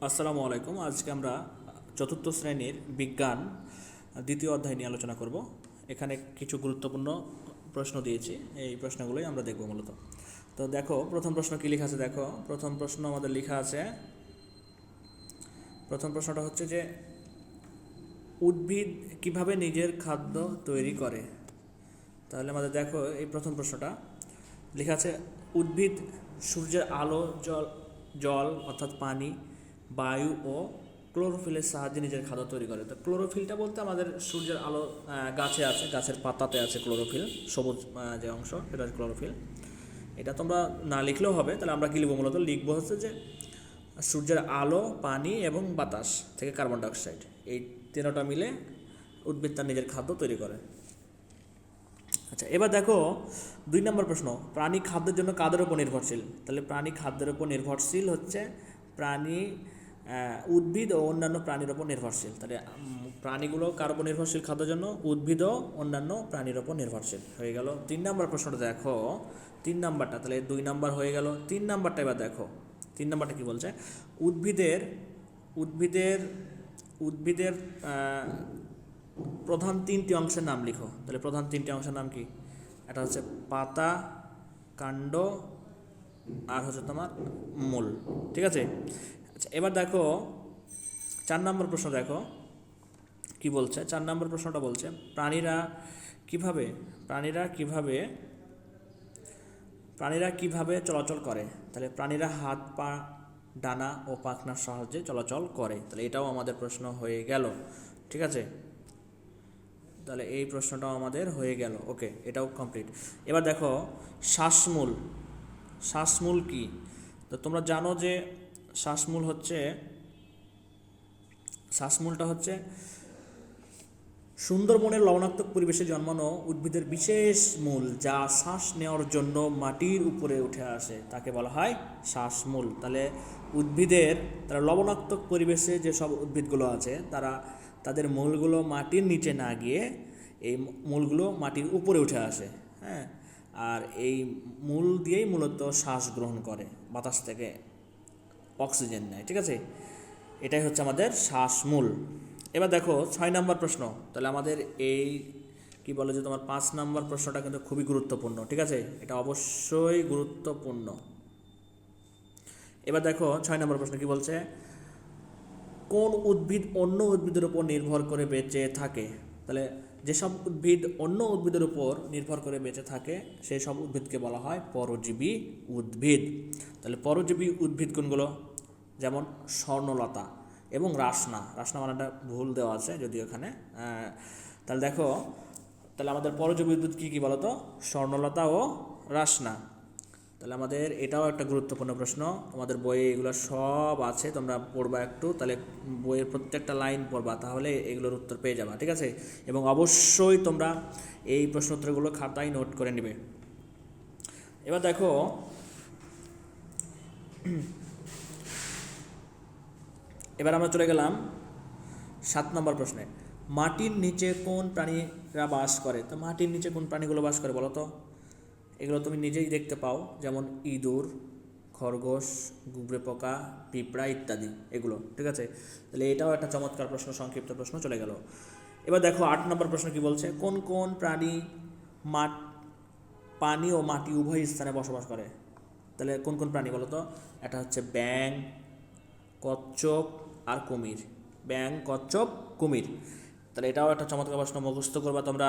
আসসালামু আলাইকুম। আজকে আমরা চতুর্থ শ্রেণির বিজ্ঞান দ্বিতীয় অধ্যায় নিয়ে আলোচনা করব। এখানে কিছু গুরুত্বপূর্ণ প্রশ্ন দিয়েছি। এই প্রশ্নগুলোই আমরা দেখব মূলত। তো দেখো, প্রথম প্রশ্ন কী লেখা আছে? দেখো, প্রথম প্রশ্ন আমাদের লেখা আছে, প্রথম প্রশ্নটা হচ্ছে যে, উদ্ভিদ কীভাবে নিজের খাদ্য তৈরি করে? তাহলে আমাদের দেখো এই প্রথম প্রশ্নটা। লেখা আছে, উদ্ভিদ সূর্যের আলো, জল জল অর্থাৎ পানি বায়ু ও ক্লোরোফিলের সাহায্যে নিজের খাদ্য তৈরি করে। তো ক্লোরোফিলটা বলতে আমাদের সূর্যের আলো গাছে আছে, গাছের পাতাতে আছে ক্লোরোফিল, সবুজ যে অংশ, সেটা ক্লোরোফিল। এটা তোমরা না লিখলেও হবে, তাহলে আমরা কী লিখব মূলত? লিখব হচ্ছে যে সূর্যের আলো, পানি এবং বাতাস থেকে কার্বন ডাইঅক্সাইড। এই তিনটা মিলে উদ্ভিদ তার নিজের খাদ্য তৈরি করে। আচ্ছা এবার দেখো দুই নম্বর প্রশ্ন। প্রাণী খাদ্যের জন্য কাদের উপর নির্ভরশীল? তাহলে প্রাণী খাদ্যের উপর নির্ভরশীল হচ্ছে প্রাণী উদ্ভিদ ও অন্যান্য প্রাণীর ওপর নির্ভরশীল। তাহলে প্রাণীগুলো কার উপর নির্ভরশীল খাদ্যের জন্য? উদ্ভিদ ও অন্যান্য প্রাণীর ওপর নির্ভরশীল। হয়ে গেল। তিন নম্বর প্রশ্নটা দেখো। তিন নাম্বারটা, তাহলে দুই নাম্বার হয়ে গেল। তিন নাম্বারটা এবার দেখো। তিন নাম্বারটা কি বলছে? উদ্ভিদের উদ্ভিদের উদ্ভিদের প্রধান তিনটি অংশের নাম লিখো। তাহলে প্রধান তিনটি অংশের নাম কি? এটা হচ্ছে পাতা, কাণ্ড আর হচ্ছে তোমার মূল। ঠিক আছে? আচ্ছা এবার দেখো, চার নম্বর প্রশ্ন দেখো, কি বলছে? চার নম্বর প্রশ্নটা বলছে, প্রাণীরা কীভাবে প্রাণীরা কীভাবে প্রাণীরা কীভাবে চলাচল করে? তাহলে প্রাণীরা হাত, পা, ডানা ও পাখনার সাহায্যে চলাচল করে। তাহলে এটাও আমাদের প্রশ্ন হয়ে গেল, ঠিক আছে? তাহলে এই প্রশ্নটাও আমাদের হয়ে গেল, ওকে, এটাও কমপ্লিট এবার দেখো, শ্বাসমূল শ্বাসমূল কি? তো তোমরা জানো যে শ্বাসমূল হচ্ছে, শ্বাসমূলটা হচ্ছে সুন্দরবনের লবণাত্মক পরিবেশে জন্মানো উদ্ভিদের বিশেষ মূল যা শ্বাস নেওয়ার জন্য মাটির উপরে উঠে আসে। তাকে বলা হয় শ্বাসমূল। তাহলে উদ্ভিদের, তারা লবণাত্মক পরিবেশে যেসব উদ্ভিদগুলো আছে, তারা তাদের মূলগুলো মাটির নিচে না গিয়ে এই মূলগুলো মাটির উপরে উঠে আসে হ্যাঁ? আর এই মূল দিয়েই মূলত শ্বাস গ্রহণ করে বাতাস থেকে। অক্সিজেন নেয়, ঠিক আছে? এটাই হচ্ছে আমাদের শ্বাসমূল। এবার দেখো, ছয় নম্বর প্রশ্ন। তাহলে আমাদের এই, কি বলে যে তোমার পাঁচ নম্বর প্রশ্নটা কিন্তু খুবই গুরুত্বপূর্ণ, ঠিক আছে? এটা অবশ্যই গুরুত্বপূর্ণ। এবার দেখো, ছয় নম্বর প্রশ্ন কি বলছে? কোন উদ্ভিদ অন্য উদ্ভিদের উপর নির্ভর করে বেঁচে থাকে? তাহলে যেসব উদ্ভিদ অন্য উদ্ভিদের উপর নির্ভর করে বেঁচে থাকে সেই সব উদ্ভিদকে বলা হয় পরজীবী উদ্ভিদ। তাহলে পরজীবী উদ্ভিদ কোনগুলো? যেমন স্বর্ণলতা এবং রাসনা। রাসনা মানেটা ভুল দেওয়া আছে যদিও এখানে। তাহলে দেখো, তাহলে আমাদের পরজীবী উদ্ভিদ কী কী বলতো? স্বর্ণলতা ও রাসনা। তাহলে আমাদের এটাও একটা গুরুত্বপূর্ণ প্রশ্ন। তোমাদের বইয়ে এগুলো সব আছে, তোমরা পড়বা একটু, তাহলে বইয়ের প্রত্যেকটা লাইন পড়বা, তাহলে এগুলোর উত্তর পেয়ে যাবা, ঠিক আছে? এবং অবশ্যই তোমরা এই প্রশ্ন উত্তরগুলো খাতায় নোট করে নেবে। এবার দেখো, এবার আমরা চলে গেলাম সাত নম্বর প্রশ্নে। মাটির নিচে কোন প্রাণীরা বাস করে? তো মাটির নিচে কোন প্রাণীগুলো বাস করে বলো তো? এগুলো তুমি নিজেই দেখতে পাও, যেমন ইঁদুর, খরগোশ, গুবরে পোকা, পিঁপড়া ইত্যাদি, এগুলো, ঠিক আছে? তাহলে এটাও একটা চমৎকার প্রশ্ন, সংক্ষিপ্ত প্রশ্ন, চলে গেল। এবার দেখো আট নম্বর প্রশ্ন কি বলছে? কোন কোন প্রাণী মাঠ, পানি ও মাটি উভয় স্থানে বসবাস করে? তাহলে কোন কোন প্রাণী বলো তো? এটা হচ্ছে ব্যাং কচ্ছপ আর কুমির। ব্যাং কচ্ছপ, কুমির। তাহলে এটাও একটা চমৎকার প্রশ্ন, মুখস্থ করবা তোমরা।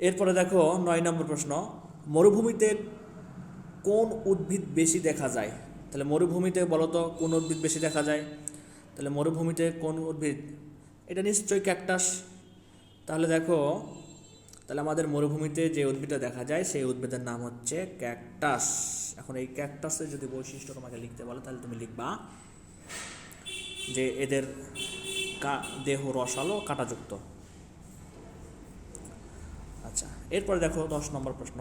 এরপরে দেখো নয় নম্বর প্রশ্ন, মরুভূমিতে কোন উদ্ভিদ বেশি দেখা যায়? তাহলে মরুভূমিতে বলো তো কোন উদ্ভিদ বেশি দেখা যায়? তাহলে মরুভূমিতে কোন উদ্ভিদ? এটা নিশ্চয়ই ক্যাকটাস। তাহলে দেখো, তাহলে আমাদের মরুভূমিতে যে উদ্ভিদটা দেখা যায়, সেই উদ্ভিদের নাম হচ্ছে ক্যাকটাস। এখন এই ক্যাকটাসের যদি বৈশিষ্ট্য তোমাকে লিখতে বলে, তাহলে তুমি লিখবা যে এদের দেহ রসালো কাঁটাযুক্ত। এরপরে দেখো দশ নম্বর প্রশ্ন।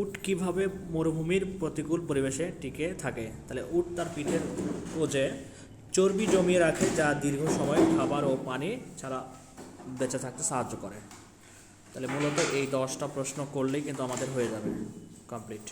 উট কীভাবে মরুভূমির প্রতিকূল পরিবেশে টিকে থাকে? তাহলে উট তার পিঠের কোজে চর্বি জমিয়ে রাখে যা দীর্ঘ সময় খাবার ও পানি ছাড়া বেঁচে থাকতে সাহায্য করে। তাহলে মূলত এই দশটা প্রশ্ন করলেই কিন্তু আমাদের হয়ে যাবে কমপ্লিট